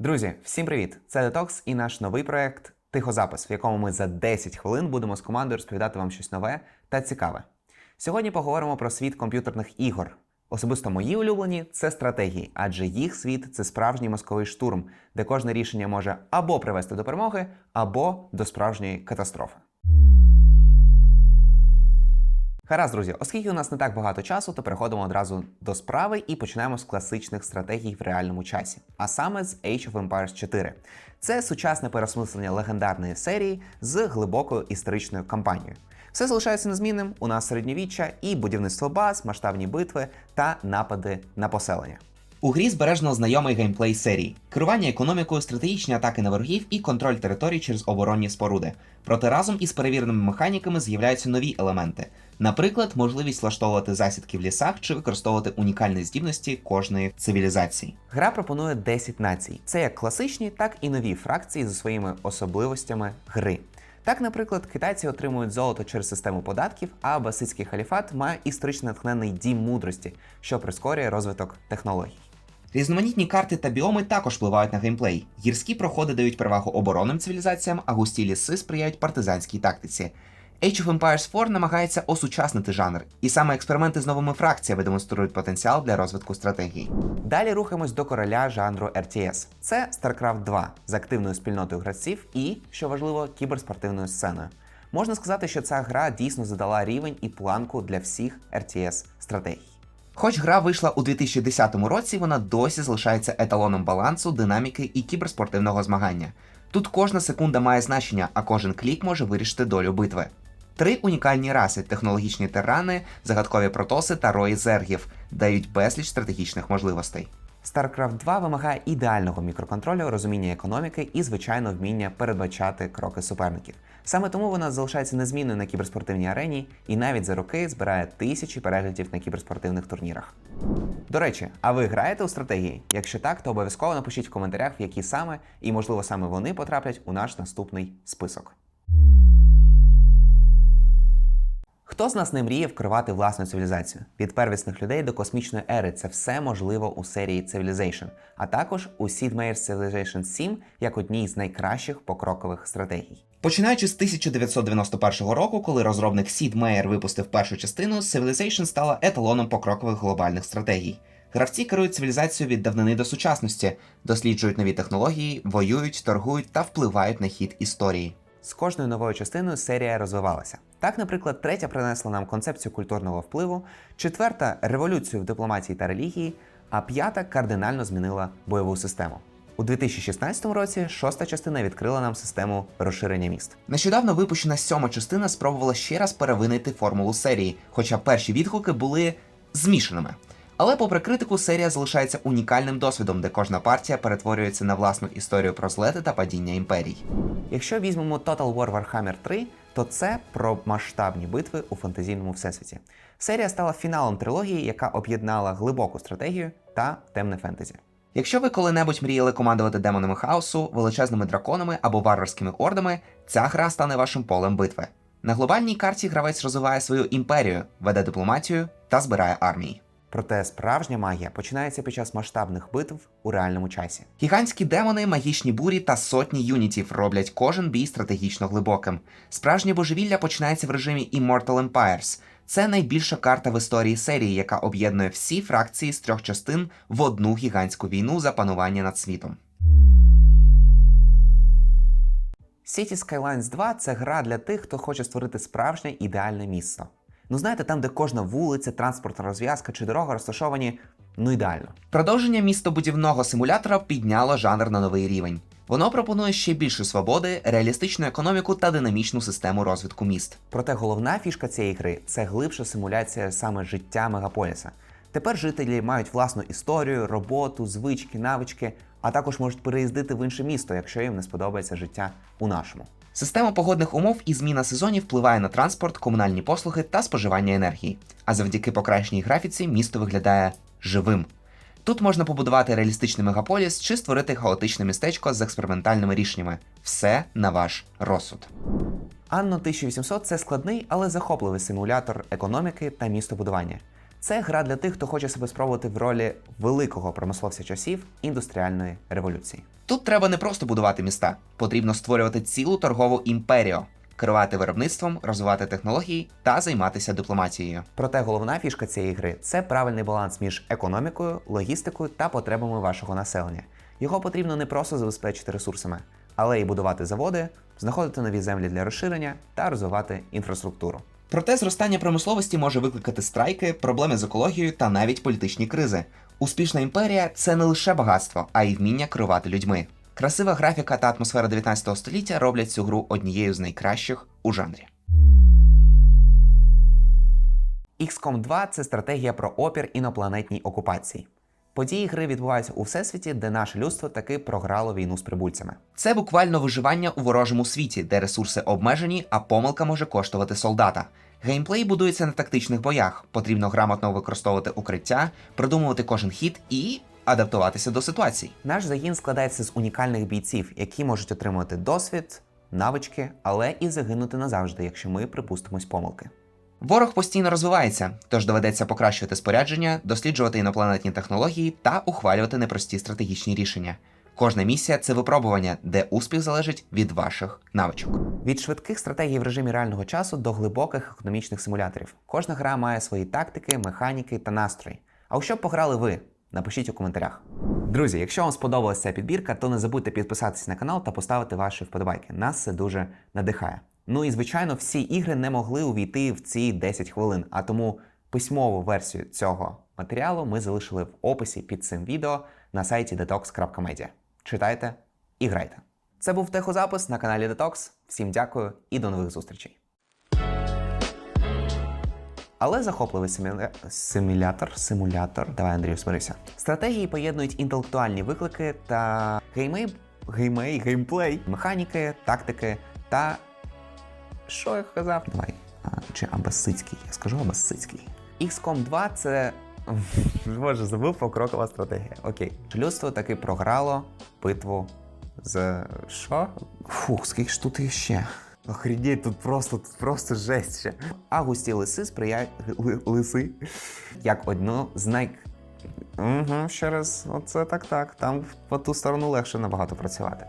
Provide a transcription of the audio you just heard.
Друзі, всім привіт! Це Detox і наш новий проект Тихозапис, в якому ми за 10 хвилин будемо з командою розповідати вам щось нове та цікаве. Сьогодні поговоримо про світ комп'ютерних ігор. Особисто мої улюблені це стратегії, адже їх світ це справжній мозковий штурм, де кожне рішення може або привести до перемоги, або до справжньої катастрофи. Гаразд, друзі, оскільки у нас не так багато часу, то переходимо одразу до справи і починаємо з класичних стратегій в реальному часі, а саме з Age of Empires 4. Це сучасне переосмислення легендарної серії з глибокою історичною кампанією. Все залишається незмінним. У нас середньовіччя і будівництво баз, масштабні битви та напади на поселення. У грі збережено знайомий геймплей серії: керування економікою, стратегічні атаки на ворогів і контроль територій через оборонні споруди. Проте разом із перевіреними механіками з'являються нові елементи. Наприклад, можливість влаштовувати засідки в лісах чи використовувати унікальні здібності кожної цивілізації. Гра пропонує 10 націй. Це як класичні, так і нові фракції зі своїми особливостями гри. Так, наприклад, китайці отримують золото через систему податків, а абасидський халіфат має історично натхнений дім мудрості, що прискорює розвиток технологій. Різноманітні карти та біоми також впливають на геймплей. Гірські проходи дають перевагу оборонним цивілізаціям, а густі ліси сприяють партизанській тактиці. Age of Empires 4 намагається осучаснити жанр, і саме експерименти з новими фракціями демонструють потенціал для розвитку стратегій. Далі рухаємось до короля жанру RTS. Це StarCraft 2 з активною спільнотою гравців і, що важливо, кіберспортивною сценою. Можна сказати, що ця гра дійсно задала рівень і планку для всіх RTS стратегій. Хоч гра вийшла у 2010 році, вона досі залишається еталоном балансу, динаміки і кіберспортивного змагання. Тут кожна секунда має значення, а кожен клік може вирішити долю битви. Три унікальні раси технологічні тирани, загадкові протоси та рої зергів дають безліч стратегічних можливостей. StarCraft 2 вимагає ідеального мікроконтролю, розуміння економіки і, звичайно, вміння передбачати кроки суперників. Саме тому вона залишається незмінною на кіберспортивній арені і навіть за роки збирає тисячі переглядів на кіберспортивних турнірах. До речі, а ви граєте у стратегії? Якщо так, то обов'язково напишіть в коментарях, які саме, і можливо саме вони потраплять у наш наступний список. Хто з нас не мріє вкривати власну цивілізацію? Від первісних людей до космічної ери це все можливо у серії Civilization, а також у Sid Meier's Civilization 7 як одній з найкращих покрокових стратегій. Починаючи з 1991 року, коли розробник Сід Мейер випустив першу частину, Civilization стала еталоном покрокових глобальних стратегій. Гравці керують цивілізацією від давнини до сучасності, досліджують нові технології, воюють, торгують та впливають на хід історії. З кожною новою частиною серія розвивалася. Так, наприклад, третя принесла нам концепцію культурного впливу, четверта революцію в дипломатії та релігії, а п'ята кардинально змінила бойову систему. У 2016 році шоста частина відкрила нам систему розширення міст. Нещодавно випущена сьома частина спробувала ще раз перевинити формулу серії, хоча перші відгуки були змішаними. Але, попри критику, серія залишається унікальним досвідом, де кожна партія перетворюється на власну історію про злети та падіння імперій. Якщо візьмемо Total War Warhammer 3, то це про масштабні битви у фантазійному всесвіті. Серія стала фіналом трилогії, яка об'єднала глибоку стратегію та темне фентезі. Якщо ви коли-небудь мріяли командувати демонами хаосу, величезними драконами або варварськими ордами, ця гра стане вашим полем битви. На глобальній карті гравець розвиває свою імперію, веде дипломатію та збирає армії. Проте справжня магія починається під час масштабних битв у реальному часі. Гігантські демони, магічні бурі та сотні юнітів роблять кожен бій стратегічно глибоким. Справжнє божевілля починається в режимі Immortal Empires. Це найбільша карта в історії серії, яка об'єднує всі фракції з трьох частин в одну гігантську війну за панування над світом. City Skylines 2 це гра для тих, хто хоче створити справжнє ідеальне місто. Ну знаєте, там, де кожна вулиця, транспортна розв'язка чи дорога розташовані ну ідеально. Продовження містобудівного симулятора підняло жанр на новий рівень. Воно пропонує ще більше свободи, реалістичну економіку та динамічну систему розвитку міст. Проте головна фішка цієї гри це глибша симуляція саме життя мегаполіса. Тепер жителі мають власну історію, роботу, звички, навички, а також можуть переїздити в інше місто, якщо їм не сподобається життя у нашому. Система погодних умов і зміна сезонів впливає на транспорт, комунальні послуги та споживання енергії. А завдяки покращеній графіці місто виглядає живим. Тут можна побудувати реалістичний мегаполіс чи створити хаотичне містечко з експериментальними рішеннями. Все на ваш розсуд. Анно 1800 це складний, але захопливий симулятор економіки та містобудування. Це гра для тих, хто хоче себе спробувати в ролі великого промисловця часів індустріальної революції. Тут треба не просто будувати міста, потрібно створювати цілу торгову імперію, керувати виробництвом, розвивати технології та займатися дипломатією. Проте головна фішка цієї гри це правильний баланс між економікою, логістикою та потребами вашого населення. Його потрібно не просто забезпечити ресурсами, але й будувати заводи, знаходити нові землі для розширення та розвивати інфраструктуру. Проте зростання промисловості може викликати страйки, проблеми з екологією та навіть політичні кризи. Успішна імперія це не лише багатство, а й вміння керувати людьми. Красива графіка та атмосфера 19 століття роблять цю гру однією з найкращих у жанрі. XCOM 2 це стратегія про опір інопланетній окупації. Події гри відбуваються у всесвіті, де наше людство таки програло війну з прибульцями. Це буквально виживання у ворожому світі, де ресурси обмежені, а помилка може коштувати солдата. Геймплей будується на тактичних боях. Потрібно грамотно використовувати укриття, продумувати кожен хід і адаптуватися до ситуацій. Наш загін складається з унікальних бійців, які можуть отримувати досвід, навички, але і загинути назавжди, якщо ми припустимось помилки. Ворог постійно розвивається, тож доведеться покращувати спорядження, досліджувати інопланетні технології та ухвалювати непрості стратегічні рішення. Кожна місія це випробування, де успіх залежить від ваших навичок. Від швидких стратегій в режимі реального часу до глибоких економічних симуляторів. Кожна гра має свої тактики, механіки та настрої. А у що пограли ви? Напишіть у коментарях. Друзі, якщо вам сподобалася ця підбірка, то не забудьте підписатися на канал та поставити ваші вподобайки. Нас це дуже надихає. Ну і звичайно, всі ігри не могли увійти в ці 10 хвилин, а тому письмову версію цього матеріалу ми залишили в описі під цим відео на сайті detox.media. Читайте і грайте. Це був техозапис на каналі Detox. Всім дякую і до нових зустрічей. Але захопливий симуля... симулятор, симулятор. Давай, Андрію, смирися. Стратегії поєднують інтелектуальні виклики та геймей, геймей, геймплей, механіки, тактики та. Що я казав? Давай. А, чи Абасицький? Я скажу Абасицький. XCOM 2 це. Боже, забув покрокова стратегія. Окей. Людство таки програло битву з. Що? Фух, скільки ж тут іще? Охренеть, тут просто, тут просто жесть ще. А густі лиси сприяють лиси як одну з най. Угу, ще раз, оце так так. Там по ту сторону легше набагато працювати.